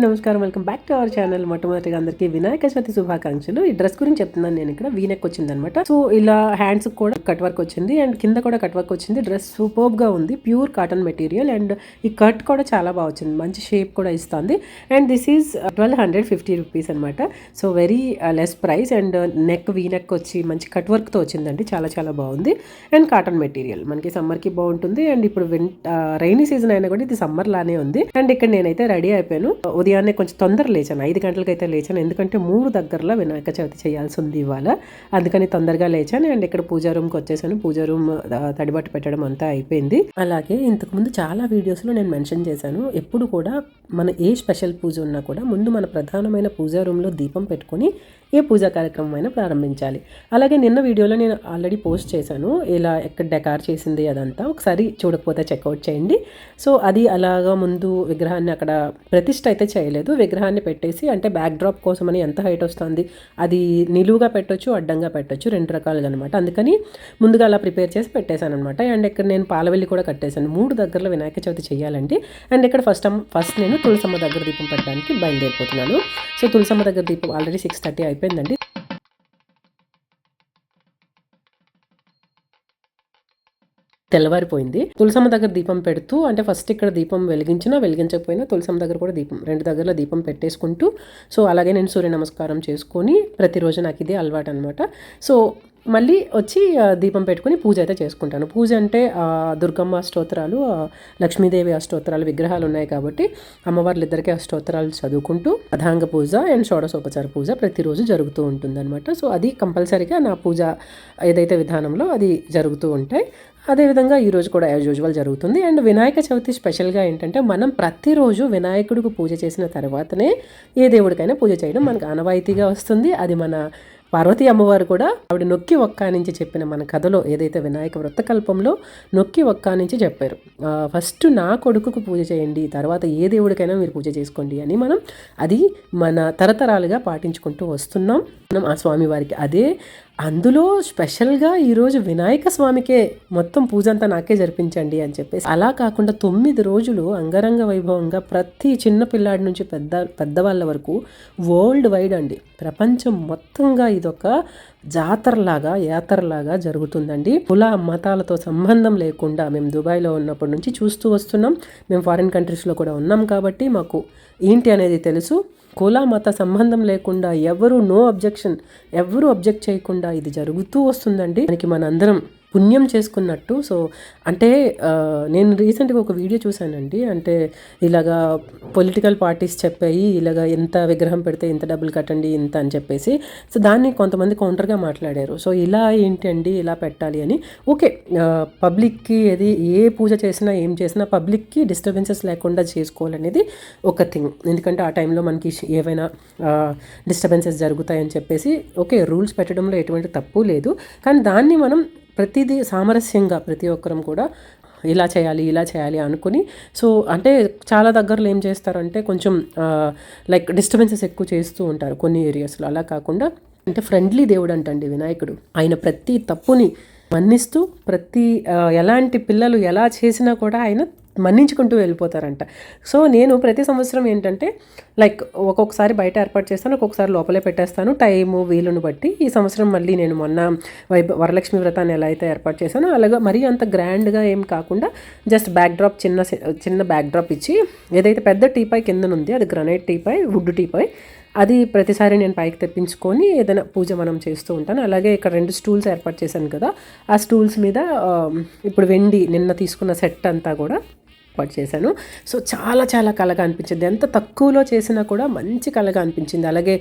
అందరికీ నమస్కారం. Welcome back to our channel. మొట్టమొదటిగా అందరికీ వినాయక చవితి శుభాకాంక్షలు. ఈ డ్రెస్ గురించి చెప్తున్నాను నేను ఇక్కడ. వీనెక్ వచ్చింది అనమాట సో ఇలా హ్యాండ్స్ కూడా కట్ వర్క్ వచ్చింది. అండ్ కింద కూడా కట్ వర్క్ వచ్చింది. డ్రెస్ సూపర్బ్గా ఉంది. ప్యూర్ కాటన్ మెటీరియల్ అండ్ ఈ కట్ కూడా చాలా బాగా వచ్చింది. మంచి షేప్ కూడా ఇస్తుంది. And this is twelve hundred fifty rupees అనమాట. So very less price and neck V neck వచ్చి మంచి కట్ వర్క్తో వచ్చిందండి. చాలా చాలా బాగుంది. అండ్ కాటన్ మెటీరియల్ మనకి సమ్మర్కి బాగుంటుంది. అండ్ ఇప్పుడు విన్ రైనీ సీజన్ అయినా కూడా ఇది సమ్మర్ లానే ఉంది. అండ్ ఇక్కడ నేనైతే రెడీ అయిపోయాను. ఉదయాన్నే కొంచెం తొందర లేచాను. ఐదు గంటలకి అయితే లేచాను. ఎందుకంటే మూడు దగ్గరలో వినాయక చవితి చేయాల్సి ఉంది ఇవాళ. అందుకని తొందరగా లేచాను. అండ్ ఇక్కడ పూజా రూమ్కి వచ్చేసాను. పూజా రూమ్ తడిబట్టు పెట్టడం అంతా అయిపోయింది. అలాగే ఇంతకుముందు చాలా వీడియోస్లో నేను మెన్షన్ చేశాను. ఎప్పుడు కూడా మన ఏ స్పెషల్ పూజ ఉన్నా కూడా ముందు మన ప్రధానమైన పూజా రూమ్లో దీపం పెట్టుకొని ఏ పూజా కార్యక్రమం అయినా ప్రారంభించాలి. అలాగే నిన్న వీడియోలో నేను ఆల్రెడీ పోస్ట్ చేశాను. ఇలా ఎక్కడ డెకార్ చేసింది అదంతా ఒకసారి చూడకపోతే చెక్అవుట్ చేయండి. సో అది అలాగా ముందు విగ్రహాన్ని అక్కడ ప్రతిష్ట అయితే చేయలేదు. విగ్రహాన్ని పెట్టేసి అంటే బ్యాక్ డ్రాప్ కోసమని ఎంత హైట్ వస్తుంది అది నిలువుగా పెట్టొచ్చు అడ్డంగా పెట్టొచ్చు రెండు రకాలుగా అనమాట అందుకని ముందుగా అలా ప్రిపేర్ చేసి పెట్టేశాను అనమాట అండ్ ఇక్కడ నేను పాలవెల్లి కూడా కట్టేశాను. మూడు దగ్గరలో వినాయక చవితి చేయాలండి అండ్ ఇక్కడ ఫస్ట్ ఫస్ట్ నేను తులసమ్మ దగ్గర దీపం పెట్టడానికి బయలుదేరిపోతున్నాను. సో తులసమ్మ దగ్గర దీపం ఆల్రెడీ సిక్స్ థర్టీ అయిపోయిందండి. తెల్లవారిపోయింది. తులసమ్మ దగ్గర దీపం పెడుతూ అంటే ఫస్ట్ ఇక్కడ దీపం వెలిగించినా వెలిగించకపోయినా తులసమ్మ దగ్గర కూడా దీపం రెండు దగ్గరలో దీపం పెట్టేసుకుంటూ సో అలాగే నేను సూర్య నమస్కారం చేసుకొని ప్రతిరోజు నాకు ఇదే అలవాటు అనమాట సో మళ్ళీ వచ్చి దీపం పెట్టుకుని పూజ అయితే చేసుకుంటాను. పూజ అంటే దుర్గమ్మ అష్టోత్తరాలు లక్ష్మీదేవి అష్టోత్తరాలు విగ్రహాలు ఉన్నాయి కాబట్టి అమ్మవార్లు ఇద్దరికీ అష్టోత్తరాలు చదువుకుంటూ అధాంగ పూజ అండ్ షోడశోపచార పూజ ప్రతిరోజు జరుగుతూ ఉంటుందన్నమాట. సో అది కంపల్సరీగా నా పూజ ఏదైతే విధానంలో అది జరుగుతూ ఉంటాయి. అదేవిధంగా ఈరోజు కూడా యాజ్ యూజువల్ జరుగుతుంది. అండ్ వినాయక చవితి స్పెషల్గా ఏంటంటే మనం ప్రతిరోజు వినాయకుడికి పూజ చేసిన తర్వాతనే ఏ దేవుడికైనా పూజ చేయడం మనకు ఆనవాయితీగా వస్తుంది. అది మన పార్వతీ అమ్మవారు కూడా ఆవిడ నొక్కి ఒక్క నుంచి చెప్పిన మన కథలో ఏదైతే వినాయక వృత్తకల్పంలో నొక్కి ఒక్క నుంచి చెప్పారు. ఫస్ట్ నా కొడుకుకు పూజ చేయండి తర్వాత ఏ దేవుడికైనా మీరు పూజ చేసుకోండి అని మనం అది మన తరతరాలుగా పాటించుకుంటూ వస్తున్నాం. ఆ స్వామివారికి. అదే అందులో స్పెషల్గా ఈరోజు వినాయక స్వామికే మొత్తం పూజ అంతా నాకే జరిపించండి అని చెప్పేసి. అలా కాకుండా తొమ్మిది రోజులు అంగరంగ వైభవంగా ప్రతి చిన్న పిల్లాడి నుంచి పెద్ద పెద్దవాళ్ళ వరకు వరల్డ్ వైడ్ అండి. ప్రపంచం మొత్తంగా ఇదొక జాతరలాగా యాతరలాగా జరుగుతుందండి. కుల మతాలతో సంబంధం లేకుండా మేము దుబాయ్లో ఉన్నప్పటి నుంచి చూస్తూ వస్తున్నాం. మేము ఫారిన్ కంట్రీస్లో కూడా ఉన్నాం కాబట్టి మాకు ఏంటి అనేది తెలుసు. కుల మత సంబంధం లేకుండా ఎవరు నో అబ్జెక్షన్ ఎవరు అబ్జెక్ట్ చేయకుండా ఇది జరుగుతూ వస్తుందండి. మనకి మనందరం పుణ్యం చేసుకున్నట్టు. సో అంటే నేను రీసెంట్గా ఒక వీడియో చూశానండి. అంటే ఇలాగా పొలిటికల్ పార్టీస్ చెప్పాయి ఇలాగా ఎంత విగ్రహం పెడితే ఇంత డబ్బులు కట్టండి ఇంత అని చెప్పేసి. సో దాన్ని కొంతమంది కౌంటర్గా మాట్లాడారు. సో ఇలా ఏంటి అండి ఇలా పెట్టాలి అని. ఓకే పబ్లిక్కి ఏది ఏ పూజ చేసినా ఏం చేసినా పబ్లిక్కి డిస్టర్బెన్సెస్ లేకుండా చేసుకోవాలనేది ఒక థింగ్. ఎందుకంటే ఆ టైంలో మనకి ఏవైనా డిస్టర్బెన్సెస్ జరుగుతాయని చెప్పేసి ఓకే రూల్స్ పెట్టడంలో ఎటువంటి తప్పు లేదు. కానీ దాన్ని మనం ప్రతిదీ సామరస్యంగా ప్రతి ఒక్కరం కూడా ఇలా చేయాలి ఇలా చేయాలి అనుకుని సో అంటే చాలా దగ్గరలో ఏం చేస్తారంటే కొంచెం లైక్ డిస్టర్బెన్సెస్ ఎక్కువ చేస్తూ ఉంటారు కొన్ని ఏరియాస్లో అలా కాకుండా అంటే ఫ్రెండ్లీ దేవుడు అంటండి వినాయకుడు. ఆయన ప్రతి తప్పుని మన్నిస్తూ ప్రతి ఎలాంటి పిల్లలు ఎలా చేసినా కూడా ఆయన మన్నించుకుంటూ వెళ్ళిపోతారంట. సో నేను ప్రతి సంవత్సరం ఏంటంటే లైక్ ఒక్కొక్కసారి బయట ఏర్పాటు చేస్తాను ఒక్కొక్కసారి లోపలే పెట్టేస్తాను. టైము వీలును బట్టి ఈ సంవత్సరం మళ్ళీ నేను మొన్న వైభ వరలక్ష్మి వ్రతాన్ని ఎలా అయితే ఏర్పాటు చేశానో అలాగే మరీ అంత గ్రాండ్గా ఏం కాకుండా జస్ట్ బ్యాక్ డ్రాప్ చిన్న చిన్న బ్యాక్ డ్రాప్ ఇచ్చి ఏదైతే పెద్ద టీపై కిందనుంది అది గ్రనైట్ టీపాయ్ వుడ్ టీపాయ్ అది ప్రతిసారి నేను పైకి తెప్పించుకొని ఏదైనా పూజ మనం చేస్తూ ఉంటాను. అలాగే ఇక్కడ రెండు స్టూల్స్ ఏర్పాటు చేశాను కదా ఆ స్టూల్స్ మీద ఇప్పుడు వెండి నిన్న తీసుకున్న సెట్ అంతా కూడా ఏర్పాటు చేశాను. సో చాలా చాలా కళగా అనిపించింది. ఎంత తక్కువలో చేసినా కూడా మంచి కళగా అనిపించింది. అలాగే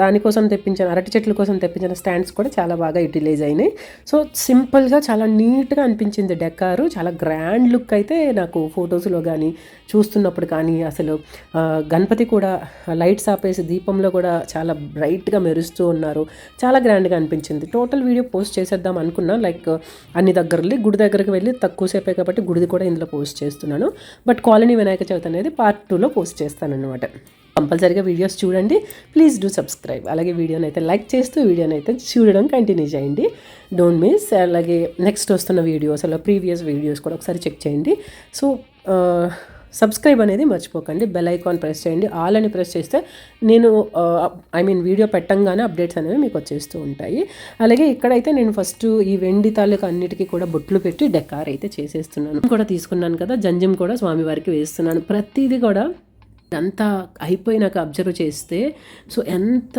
దానికోసం తెప్పించిన అరటి చెట్ల కోసం తెప్పించిన స్టాండ్స్ కూడా చాలా బాగా యూటిలైజ్ అయినాయి. సో సింపుల్గా చాలా నీట్గా అనిపించింది డెకారు. చాలా గ్రాండ్ లుక్ అయితే నాకు ఫొటోస్లో కానీ చూస్తున్నప్పుడు కానీ అసలు గణపతి కూడా లైట్స్ ఆపేసి దీపంలో కూడా చాలా బ్రైట్గా మెరుస్తూ ఉన్నారు. చాలా గ్రాండ్గా అనిపించింది. టోటల్ వీడియో పోస్ట్ చేసేద్దాం అనుకున్నా లైక్ అన్ని దగ్గరలో గుడి దగ్గరికి వెళ్ళి తక్కువసేపే కాబట్టి గుడిది కూడా ఇందులో పోస్ట్ చేస్తాను చేస్తున్నాను. బట్ కాలనీ వినాయక చవితి అనేది పార్ట్ టూలో పోస్ట్ చేస్తాను అనమాట కంపల్సరీగా వీడియోస్ చూడండి. ప్లీజ్ డూ సబ్స్క్రైబ్ అలాగే వీడియోని అయితే లైక్ చేస్తూ వీడియోని అయితే చూడడం కంటిన్యూ చేయండి. డోంట్ మిస్ అలాగే నెక్స్ట్ వస్తున్న వీడియోస్ అలా ప్రీవియస్ వీడియోస్ కూడా ఒకసారి చెక్ చేయండి. సో uh, సబ్స్క్రైబ్ అనేది మర్చిపోకండి బెల్ ఐకాన్ ప్రెస్ చేయండి. ఆల్ అని ప్రెస్ చేస్తే నేను ఐ మీన్ వీడియో పెట్టంగానే అప్డేట్స్ అనేవి మీకు వచ్చేస్తూ ఉంటాయి. అలాగే ఇక్కడైతే నేను ఫస్ట్ ఈ వెండి తాలూకు అన్నిటికీ కూడా బొట్లు పెట్టి డెకార్ అయితే చేసేస్తున్నాను. కూడా తీసుకున్నాను కదా జంజం కూడా స్వామివారికి వేస్తున్నాను. ప్రతిదీ కూడా అంతా అయిపోయినాక అబ్జర్వ్ చేస్తే సో ఎంత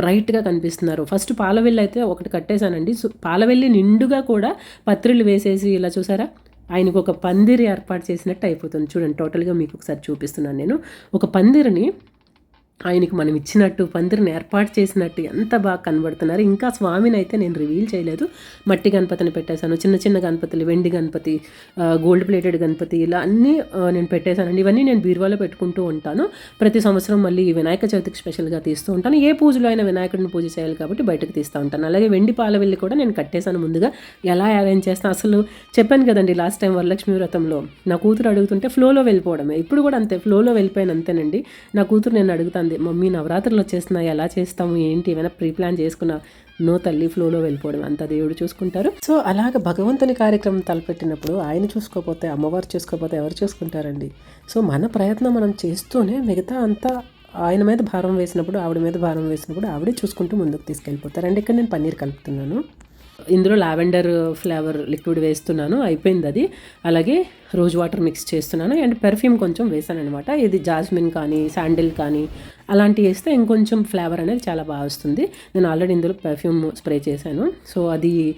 బ్రైట్గా కనిపిస్తున్నారు. ఫస్ట్ పాలవెల్లి అయితే ఒకటి కట్టేశానండి. సో పాలవెల్లి నిండుగా కూడా పత్రిలు వేసేసి ఇలా చూసారా? ఆయనకు ఒక పందిరి ఏర్పాటు చేసినట్టు అయిపోతుంది. చూడండి టోటల్గా మీకు ఒకసారి చూపిస్తున్నాను నేను. ఒక పందిరిని ఆయనకి మనం ఇచ్చినట్టు పందిరిని ఏర్పాటు చేసినట్టు ఎంత బాగా కనబడుతున్నారు. ఇంకా స్వామిని అయితే నేను రివీల్ చేయలేదు. మట్టి గణపతిని పెట్టేశాను చిన్న చిన్న గణపతులు వెండి గణపతి గోల్డ్ ప్లేటెడ్ గణపతి ఇలా అన్నీ నేను పెట్టేశానండి. ఇవన్నీ నేను బీరువాలో పెట్టుకుంటూ ఉంటాను. ప్రతి సంవత్సరం మళ్ళీ వినాయక చవితికి స్పెషల్గా తీస్తూ ఉంటాను. ఏ పూజలో అయినా వినాయకుడిని పూజ చేయాలి కాబట్టి బయటకు తీస్తూ ఉంటాను. అలాగే వెండి పాలవెల్లి కూడా నేను కట్టేశాను ముందుగా. ఎలా అరేంజ్ చేస్తాను అసలు చెప్పాను కదండి లాస్ట్ టైం వరలక్ష్మి వ్రతంలో నా కూతురు అడుగుతుంటే ఫ్లోలో వెళ్ళిపోవడమే. ఇప్పుడు కూడా అంతే ఫ్లోలో వెళ్ళిపోయాను అంతేనండి. నా కూతురు నేను అడుగుతాను అంది మమ్మీ నవరాత్రులు వచ్చేస్తున్నాయి. ఎలా చేస్తాము? ఏంటి? ఏమైనా ప్రీ ప్లాన్ చేసుకున్నా నో తల్లి ఫ్లోలో వెళ్ళిపోవడం అంత దేవుడు చూసుకుంటారు. సో అలాగ భగవంతుని కార్యక్రమం తలపెట్టినప్పుడు ఆయన చూసుకోకపోతే అమ్మవారు చూసుకోకపోతే ఎవరు చూసుకుంటారండి? సో మన ప్రయత్నం మనం చేస్తూనే మిగతా అంతా ఆయన మీద భారం వేసినప్పుడు ఆవిడ మీద భారం వేసినప్పుడు ఆవిడే చూసుకుంటూ ముందుకు తీసుకెళ్ళిపోతారు. అండ్ ఇక్కడ నేను పన్నీర్ కలుపుతున్నాను. ఇందులో లావెండర్ ఫ్లేవర్ లిక్విడ్ వేస్తున్నాను అయిపోయింది అది. అలాగే రోజ్ వాటర్ మిక్స్ చేస్తున్నాను. అండ్ పెర్ఫ్యూమ్ కొంచెం వేసాను అనమాట ఇది జాస్మిన్ కానీ శాండిల్ కానీ అలాంటివి వేస్తే ఇంకొంచెం ఫ్లేవర్ అనేది చాలా బాగా వస్తుంది. నేను ఆల్రెడీ ఇందులో పెర్ఫ్యూమ్ స్ప్రే చేశాను. సో అది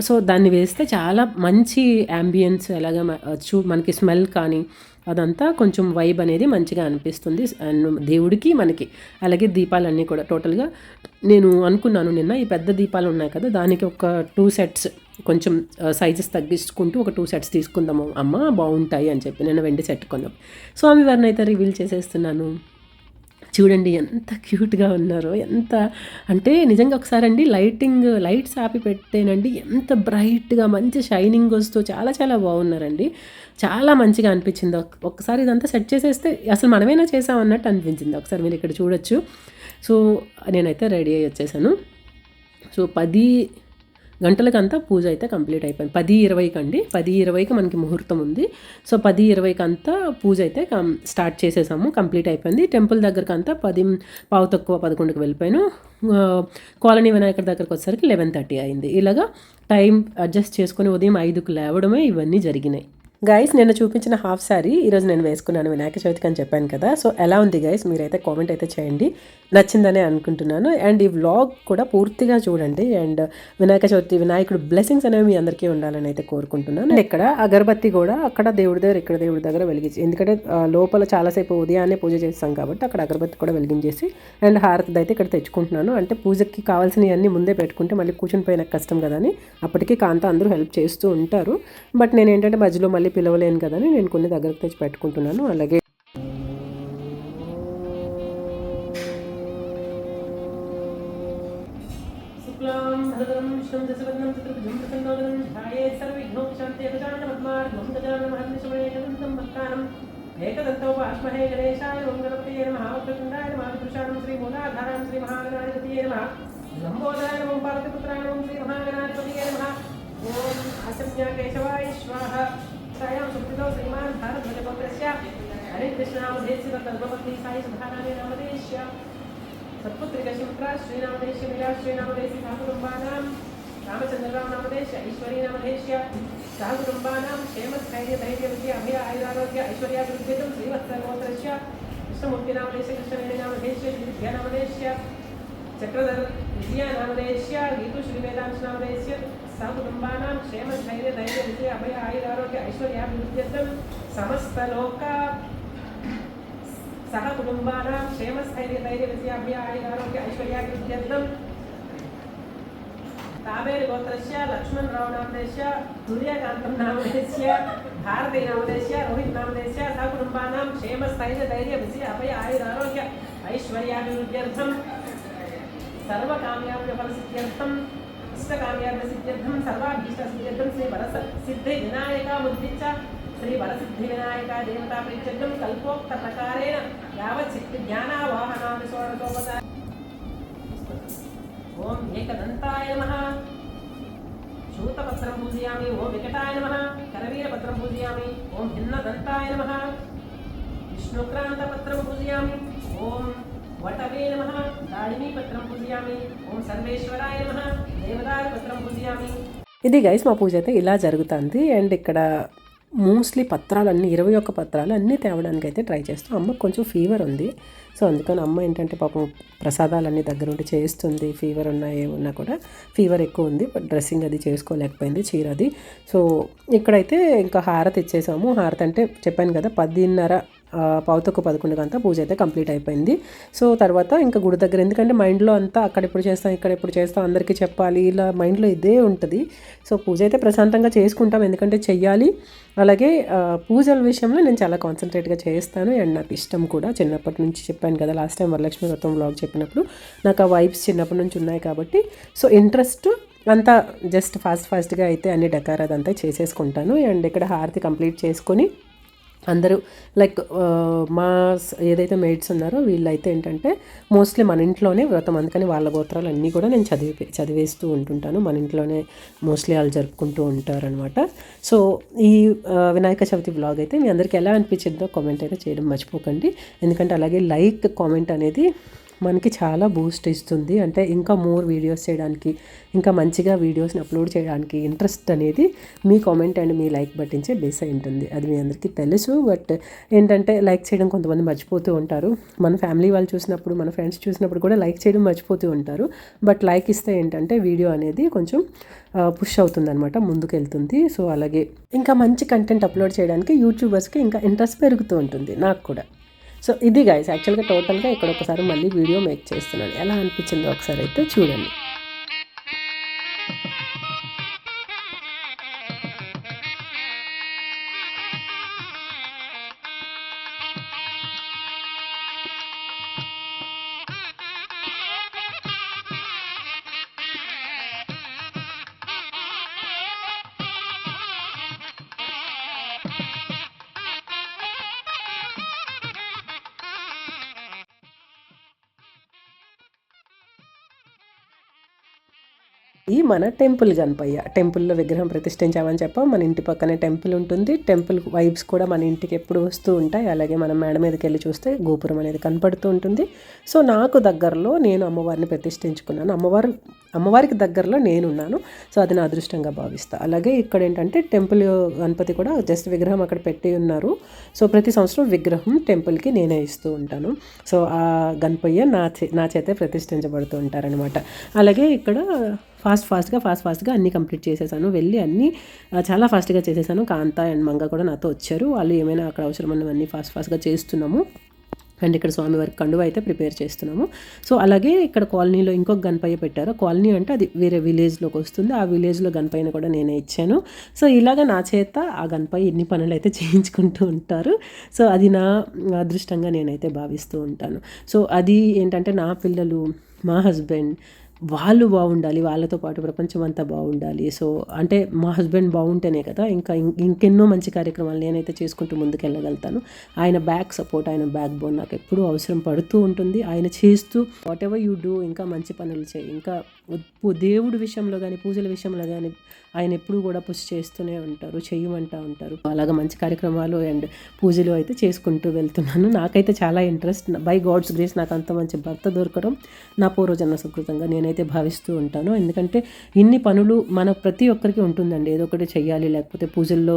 సో దాన్ని వేస్తే చాలా మంచి యాంబియన్స్ ఎలాగ చూ మనకి స్మెల్ కానీ అదంతా కొంచెం వైబ్ అనేది మంచిగా అనిపిస్తుంది. అండ్ దేవుడికి మనకి అలాగే దీపాలన్నీ కూడా టోటల్గా నేను అనుకున్నాను నిన్న ఈ పెద్ద దీపాలు ఉన్నాయి కదా దానికి ఒక టూ సెట్స్ కొంచెం సైజెస్ తగ్గించుకుంటూ ఒక టూ సెట్స్ తీసుకుందాము. అమ్మ బాగుంటాయి అని చెప్పి నేను వెండి సెట్ కొన్నాం స్వామివారిని అయితే రివీల్ చేసేస్తున్నాను? చూడండి ఎంత క్యూట్గా ఉన్నారో ఎంత అంటే నిజంగా ఒకసారి అండి లైటింగ్ లైట్స్ ఆపి పెట్టేనండి ఎంత బ్రైట్గా మంచి షైనింగ్ వస్తూ చాలా చాలా బాగున్నారండి. చాలా మంచిగా అనిపించింది. ఒకసారి ఇదంతా సెట్ చేసేస్తే అసలు మనమేనా చేసామన్నట్టు అనిపించింది. ఒకసారి మీరు ఇక్కడ చూడొచ్చు. సో నేనైతే రెడీ అయ్యి వచ్చేసాను. సో పది గంటలకంతా పూజ అయితే కంప్లీట్ అయిపోయింది. పది ఇరవైకి అండి పది ఇరవైకి మనకి ముహూర్తం ఉంది. సో పది ఇరవైకి అంతా పూజ అయితే స్టార్ట్ చేసేసాము. కంప్లీట్ అయిపోయింది. టెంపుల్ దగ్గరకు అంతా పది పావు తక్కువ పదకొండుకి వెళ్ళిపోయాను. కాలనీ వినాయకుడి దగ్గరకు వచ్చేసరికి లెవెన్ థర్టీ అయింది. ఇలాగా టైం అడ్జస్ట్ చేసుకొని ఉదయం ఐదుకు లేవడమే ఇవన్నీ జరిగినాయి. గైస్ నిన్న చూపించిన హాఫ్ శారీ ఈరోజు నేను వేసుకున్నాను వినాయక చవితికి అని చెప్పాను కదా. సో ఎలా ఉంది గైస్ మీరైతే కామెంట్ అయితే చేయండి. నచ్చిందనే అనుకుంటున్నాను. అండ్ ఈ వ్లాగ్ కూడా పూర్తిగా చూడండి. అండ్ వినాయక చవితి వినాయకుడు బ్లెస్సింగ్స్ అనేవి మీ అందరికీ ఉండాలని అయితే కోరుకుంటున్నాను. ఇక్కడ అగరబత్తి కూడా అక్కడ దేవుడి దగ్గర ఇక్కడ దేవుడి దగ్గర వెలిగించి ఎందుకంటే లోపల చాలాసేపు ఉదయాన్నే పూజ చేస్తాం కాబట్టి అక్కడ అగరబత్తి కూడా వెలిగించేసి అండ్ హారతి అయితే ఇక్కడ తెచ్చుకుంటున్నాను. అంటే పూజకి కావాల్సినవన్నీ ముందే పెట్టుకుంటే మళ్ళీ కూర్చుని పోయిన కష్టం కదా అని అప్పటికీ కాంత అందరూ హెల్ప్ చేస్తూ ఉంటారు. బట్ నేను ఏంటంటే మధ్యలో మళ్ళీ మళ్ళీ పిలవలేను కదని నేను కొన్ని దగ్గరకు తెచ్చి పెట్టుకుంటున్నాను. అలాగే ఏకదంతోపాష్మహే గణేశాయ ఓం గణపతియే నమః. వక్రతుండాయ నమః. పురుషాణం శ్రీ మూలాధారాం శ్రీ మహాగణాధిపతియే నమ. లంబోదరాయ నమ పార్వతీపుత్రాయ నమః శ్రీ మహాగణాధిపతియే నమ. ఓం అసమ్య కేశవాయ స్వాహ హరే కృష్ణ హరికృష్ణామధేశ్వర తద్భవతి సాయి సుధానామే సత్పుత్రిక సత్పుత్రికశుక్ర శ్రీనామదేశ్య మిలా శ్రీనామదేశి సహకుటుంబానాం రామచంద్రరావు నామధేశ్య ఈశ్వరీ నామధేశ్య సహకుటుంబానాం క్షేమస్థైర్య ధైర్య విద్య అభయ ఆయురారోగ్య ఐశ్వర్యాభివృద్ధితం శ్రీవత్సర్గోత్రస్య కృష్ణమూర్తి నామదేశ్య కృష్ణవేణి నామదేశ్య విజయనామధేశ్య గీతు చక్రధర్ సకుటుంబానాం క్షేమ ధైర్య ధైర్య విజయ అభయ ఆయురారోగ్య ఐశ్వర్యాభివృద్ధ్యర్థం సమస్తలోక సహ కుటుంబానాం క్షేమ స్థైర్య ధైర్య విద్య అభయ ఆయురారోగ్య ఐశ్వర్యాభివృద్ధ్యర్థం కావేరి గోత్రస్య లక్ష్మణ్ రావు నామదేశ్య సూర్యకాంతం నామదేశ్య భారతీ నామదేశ్య రోహిత్ నామదేశ్య సకుటుంబానాం క్షేమ స్థైర్య ధైర్య విజయ అభయ ఆయురారోగ్య ఐశ్వర్యాభివృద్ధ్యర్థం సర్వకామ్యాభ్య ఫలసిద్ధ్యర్థం ఇష్టకామ్యార్థసిద్ధ్యర్థం సర్వాభీష్టసిద్ధ్యర్థం శ్రీ వరస సిద్ధి వినాయకాముద్దిచ్చ శ్రీ వరసిద్ధి వినాయక దేవతా ప్రత్యర్థం కల్పోక్త ప్రకారేణ యావత్ జ్ఞానావాహనాన్ని షోడశోపత ఓం ఏకదంతాయ నమః. శూతపత్రం పూజయామి ఓం వికటాయ నమః. కరవీరపత్రం పూజయామి ఓం భిన్నదంతాయ నమః. విష్ణుక్రాంతపత్రం పూజయామి ఓం వటవే నమ. దాడిమీపత్రం పూజయామి ఓం సర్వేశ్వరాయ నమ. దేవదాయ పత్రం పూజయామి. ఇది గైస్ మా పూజ అయితే ఇలా జరుగుతుంది. అండ్ ఇక్కడ మోస్ట్లీ పత్రాలన్నీ ఇరవై ఒక్క పత్రాలు అన్నీ తేవడానికి అయితే ట్రై చేస్తాం. అమ్మకు కొంచెం ఫీవర్ ఉంది. సో అందుకని అమ్మ ఏంటంటే పాపం ప్రసాదాలన్నీ దగ్గరుండి చేస్తుంది. ఫీవర్ ఉన్నా ఏమున్నా కూడా ఫీవర్ ఎక్కువ ఉంది. బట్ డ్రెస్సింగ్ అది చేసుకోలేకపోయింది చీర అది. సో ఇక్కడైతే ఇంకా హారతి ఇచ్చేసాము. హారతి అంటే చెప్పాను కదా పదిన్నర పావుతొక్క పదకొండు గంట పూజ అయితే కంప్లీట్ అయిపోయింది. సో తర్వాత ఇంకా గుడి దగ్గర ఎందుకంటే మైండ్లో అంతా అక్కడ ఎప్పుడు చేస్తాం ఇక్కడ ఎప్పుడు చేస్తాం అందరికీ చెప్పాలి ఇలా మైండ్లో ఇదే ఉంటుంది. సో పూజ అయితే ప్రశాంతంగా చేసుకుంటాం ఎందుకంటే చెయ్యాలి. అలాగే పూజల విషయంలో నేను చాలా కాన్సన్ట్రేట్గా చేస్తాను. అండ్ నాకు ఇష్టం కూడా. చిన్నప్పటి నుంచి చెప్పాను కదా లాస్ట్ టైం వరలక్ష్మి వ్రతం వ్లాగ్ చెప్పినప్పుడు నాకు ఆ వైబ్స్ చిన్నప్పటి నుంచి ఉన్నాయి కాబట్టి. సో ఇంట్రెస్ట్ అంతా జస్ట్ ఫాస్ట్ ఫాస్ట్గా అయితే అన్ని డకార్ చేసేసుకుంటాను. అండ్ ఇక్కడ హారతి కంప్లీట్ చేసుకొని అందరూ లైక్ మా ఏదైతే మేడ్స్ ఉన్నారో వీళ్ళైతే ఏంటంటే మోస్ట్లీ మన ఇంట్లోనే వ్రతం. అందుకని వాళ్ళ గోత్రాలు అన్నీ కూడా నేను చదివి చదివేస్తూ ఉంటుంటాను. మన ఇంట్లోనే మోస్ట్లీ వాళ్ళు జరుపుకుంటూ ఉంటారనమాట సో ఈ వినాయక చవితి బ్లాగ్ అయితే మీ అందరికీ ఎలా అనిపించిందో కామెంట్ అయితే చేయడం మర్చిపోకండి. ఎందుకంటే అలాగే లైక్ కామెంట్ అనేది మనకి చాలా బూస్ట్ ఇస్తుంది. అంటే ఇంకా మోర్ వీడియోస్ చేయడానికి ఇంకా మంచిగా వీడియోస్ని అప్లోడ్ చేయడానికి ఇంట్రెస్ట్ అనేది మీ కామెంట్ అండ్ మీ లైక్ పట్టించే బేస్ అయి ఉంటుంది. అది మీ అందరికీ తెలుసు. బట్ ఏంటంటే లైక్ చేయడం కొంతమంది మర్చిపోతూ ఉంటారు. మన ఫ్యామిలీ వాళ్ళు చూసినప్పుడు మన ఫ్రెండ్స్ చూసినప్పుడు కూడా లైక్ చేయడం మర్చిపోతూ ఉంటారు. బట్ లైక్ ఇస్తే ఏంటంటే వీడియో అనేది కొంచెం పుష్ అవుతుంది అనమాట ముందుకు వెళ్తుంది సో అలాగే ఇంకా మంచి కంటెంట్ అప్లోడ్ చేయడానికి యూట్యూబర్స్కి ఇంకా ఇంట్రెస్ట్ పెరుగుతూ ఉంటుంది. నాకు కూడా. సో ఇది గైస్ యాక్చువల్గా టోటల్గా ఇక్కడ ఒకసారి మళ్ళీ వీడియో మేక్ చేస్తున్నాను. ఎలా అనిపించిందో ఒకసారి అయితే చూడండి. ఈ మన టెంపుల్ గణపయ్య. టెంపుల్లో విగ్రహం ప్రతిష్ఠించామని చెప్పాం. మన ఇంటి పక్కనే టెంపుల్ ఉంటుంది. టెంపుల్ వైబ్స్ కూడా మన ఇంటికి ఎప్పుడు వస్తూ ఉంటాయి. అలాగే మనం మేడ మీదకి వెళ్ళి చూస్తే గోపురం అనేది కనపడుతూ ఉంటుంది. సో నాకు దగ్గరలో నేను అమ్మవారిని ప్రతిష్ఠించుకున్నాను. అమ్మవారు అమ్మవారికి దగ్గరలో నేనున్నాను. సో అది నా అదృష్టంగా భావిస్తాను అలాగే ఇక్కడ ఏంటంటే టెంపుల్ గణపతి కూడా జస్ట్ విగ్రహం అక్కడ పెట్టి ఉన్నారు. సో ప్రతి సంవత్సరం విగ్రహం టెంపుల్కి నేనే ఇస్తూ ఉంటాను. సో ఆ గణపయ్య నా చే నా చేతే ప్రతిష్ఠించబడుతూ ఉంటారనమాట అలాగే ఇక్కడ ఫాస్ట్ ఫాస్ట్గా ఫాస్ట్ ఫాస్ట్గా అన్నీ కంప్లీట్ చేసేసాను. వెళ్ళి అన్నీ చాలా ఫాస్ట్గా చేసేసాను. కాంత అండ్ మంగ కూడా నాతో వచ్చారు. వాళ్ళు ఏమైనా అక్కడ అవసరమైనవన్నీ ఫాస్ట్ ఫాస్ట్గా చేస్తున్నాము. అండ్ ఇక్కడ స్వామివారికి కండువ అయితే ప్రిపేర్ చేస్తున్నాము. సో అలాగే ఇక్కడ కాలనీలో ఇంకొక గణపయ్య పెట్టారు. కాలనీ అంటే అది వేరే విలేజ్లోకి వస్తుంది. ఆ విలేజ్లో గణపయ్యను కూడా నేనే ఇచ్చాను. సో ఇలాగ నా చేత ఆ గణపయ్య ఎన్ని పనులు అయితే చేయించుకుంటూ ఉంటారు. సో అది నా అదృష్టంగా నేనైతే భావిస్తూ ఉంటాను. సో అది ఏంటంటే నా పిల్లలు మా హస్బెండ్ వాళ్ళు బాగుండాలి వాళ్ళతో పాటు ప్రపంచం అంతా బాగుండాలి. సో అంటే మా హస్బెండ్ బాగుంటేనే కదా ఇంకా ఇంకెన్నో మంచి కార్యక్రమాలు నేనైతే చేసుకుంటూ ముందుకెళ్ళగలుగుతాను. ఆయన బ్యాక్ సపోర్ట్ ఆయన బ్యాక్ బోన్ నాకు ఎప్పుడూ అవసరం పడుతూ ఉంటుంది. ఆయన చేస్తూ వాట్ ఎవర్ యూ డూ ఇంకా మంచి పనులు చేయి. ఇంకా దేవుడి విషయంలో కానీ పూజల విషయంలో కానీ ఆయన ఎప్పుడు కూడా పుష్ చేస్తూనే ఉంటారు చేయమంటూ ఉంటారు. అలాగా మంచి కార్యక్రమాలు అండ్ పూజలు అయితే చేసుకుంటూ వెళ్తున్నాను. నాకైతే చాలా ఇంట్రెస్ట్. బై గాడ్స్ గ్రేస్ నాకు అంత మంచి భర్త దొరకడం నా పూర్వజన్మ సుకృతంగా నేనైతే భావిస్తూ ఉంటాను. ఎందుకంటే ఇన్ని పనులు మన ప్రతి ఒక్కరికి ఉంటుందండి. ఏదో ఒకటి చేయాలి లేకపోతే పూజల్లో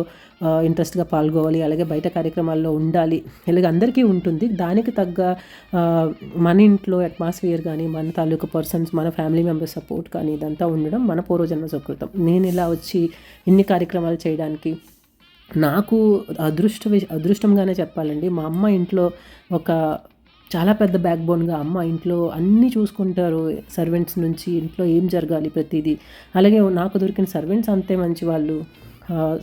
ఇంట్రెస్ట్గా పాల్గొవాలి అలాగే బయట కార్యక్రమాల్లో ఉండాలి. ఇలాగ అందరికీ ఉంటుంది. దానికి తగ్గ మన ఇంట్లో అట్మాస్ఫియర్ కానీ మన తాలూకు పర్సన్స్ మన ఫ్యామిలీ మెంబర్స్ సపోర్ట్ కానీ ఇదంతా ఉండడం మన పూర్వజన్మ సుకృతం. నేను ఇలా వచ్చి ఇన్ని కార్యక్రమాలు చేయడానికి నాకు అదృష్ట అదృష్టంగానే చెప్పాలండి. మా అమ్మ ఇంట్లో ఒక చాలా పెద్ద బ్యాక్ బోన్గా అమ్మ ఇంట్లో అన్నీ చూసుకుంటారు సర్వెంట్స్ నుంచి ఇంట్లో ఏం జరగాలి ప్రతిదీ. అలాగే నాకు దొరికిన సర్వెంట్స్ అంతే మంచి వాళ్ళు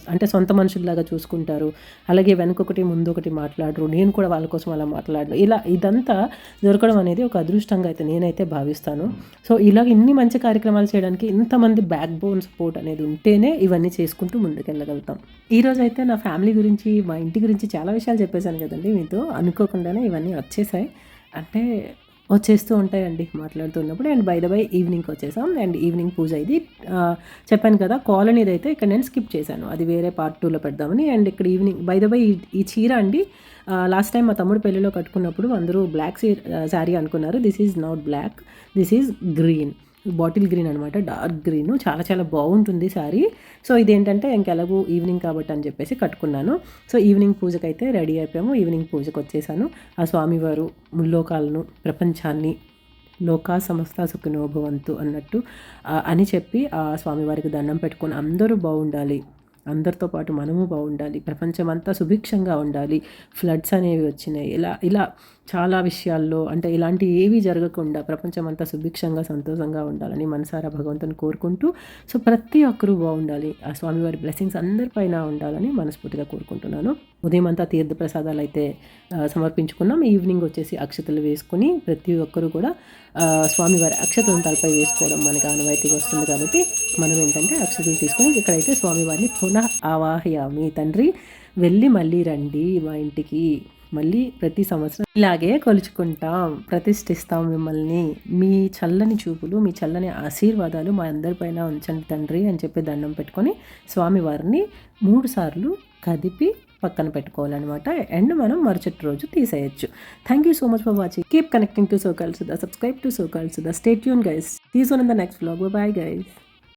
అంటే సొంత మనుషుల్లాగా చూసుకుంటారు. అలాగే వెనకొకటి ముందు ఒకటి మాట్లాడరు. నేను కూడా వాళ్ళ కోసం అలా మాట్లాడను. ఇలా ఇదంతా దొరకడం అనేది ఒక అదృష్టంగా అయితే నేనైతే భావిస్తాను. సో ఇలా ఇన్ని మంచి కార్యక్రమాలు చేయడానికి ఇంతమంది బ్యాక్ బోన్ సపోర్ట్ అనేది ఉంటేనే ఇవన్నీ చేసుకుంటూ ముందుకెళ్ళగలుగుతాం. ఈరోజు అయితే నా ఫ్యామిలీ గురించి మా ఇంటి గురించి చాలా విషయాలు చెప్పేశాను కదండి మీతో. అనుకోకుండానే ఇవన్నీ వచ్చేసాయి. అంటే వచ్చేస్తూ ఉంటాయండి మాట్లాడుతున్నప్పుడు. అండ్ బై ద బై ఈవినింగ్కి వచ్చేసాం. అండ్ ఈవినింగ్ పూజ ఇది. చెప్పాను కదా కాలనీది అయితే ఇక్కడ నేను స్కిప్ చేశాను. అది వేరే పార్ట్ టూలో పెడదామని. అండ్ ఇక్కడ ఈవినింగ్ బై ద బై ఈ చీర అండి లాస్ట్ టైం మా తమ్ముడు పెళ్ళిలో కట్టుకున్నప్పుడు అందరూ బ్లాక్ సీ శారీ అనుకున్నారు. This is not black this is green bottle green అనమాట డార్క్ గ్రీన్. చాలా చాలా బాగుంటుంది శారీ. సో ఇదేంటంటే ఇంకెలాగూ ఈవినింగ్ కాబట్టి అని చెప్పేసి కట్టుకున్నాను. సో ఈవినింగ్ పూజకి అయితే రెడీ అయిపోయాము. ఈవినింగ్ పూజకు వచ్చేసాను. ఆ స్వామివారు ముల్లోకాలను ప్రపంచాన్ని లోకా సమస్త సుఖినోభవంతు అన్నట్టు అని చెప్పి ఆ స్వామివారికి దండం పెట్టుకొని అందరూ బాగుండాలి. అందరితో పాటు మనము బాగుండాలి. ప్రపంచం అంతా సుభిక్షంగా ఉండాలి. ఫ్లడ్స్ అనేవి వచ్చినాయి. ఇలా ఇలా చాలా విషయాల్లో అంటే ఇలాంటి ఏవి జరగకుండా ప్రపంచం అంతా సుభిక్షంగా సంతోషంగా ఉండాలని మనసారా భగవంతుని కోరుకుంటూ సో ప్రతి ఒక్కరూ బాగుండాలి. ఆ స్వామివారి బ్లెస్సింగ్స్ అందరిపైన ఉండాలని మనస్ఫూర్తిగా కోరుకుంటున్నాను. ఉదయం అంతా తీర్థ ప్రసాదాలు అయితే సమర్పించుకున్నాం. ఈవినింగ్ వచ్చేసి అక్షతలు వేసుకుని ప్రతి ఒక్కరూ కూడా స్వామివారి అక్షతలను తలపై వేసుకోవడం మనకి ఆనవాయితీగా వస్తుంది కాబట్టి మనం ఏంటంటే అక్షతలు తీసుకొని ఇక్కడైతే స్వామివారిని పునః ఆవాహయామి తండ్రి. వెళ్ళి మళ్ళీ రండి మా ఇంటికి. మళ్ళీ ప్రతి సంవత్సరం ఇలాగే కొలుచుకుంటాం ప్రతిష్ఠిస్తాం మిమ్మల్ని. మీ చల్లని చూపులు మీ చల్లని ఆశీర్వాదాలు మా అందరిపైన ఉంచండి తండ్రి అని చెప్పి దండం పెట్టుకొని స్వామివారిని మూడుసార్లు కదిపి పక్కన పెట్టుకోవాలన్నమాట. అండ్ మనం మరుసటి రోజు తీసేయచ్చు. Thank you so much for watching keep connecting to Sokal Sudha subscribe to Sokal Sudha stay Yoon guys see you in the next blog bye guys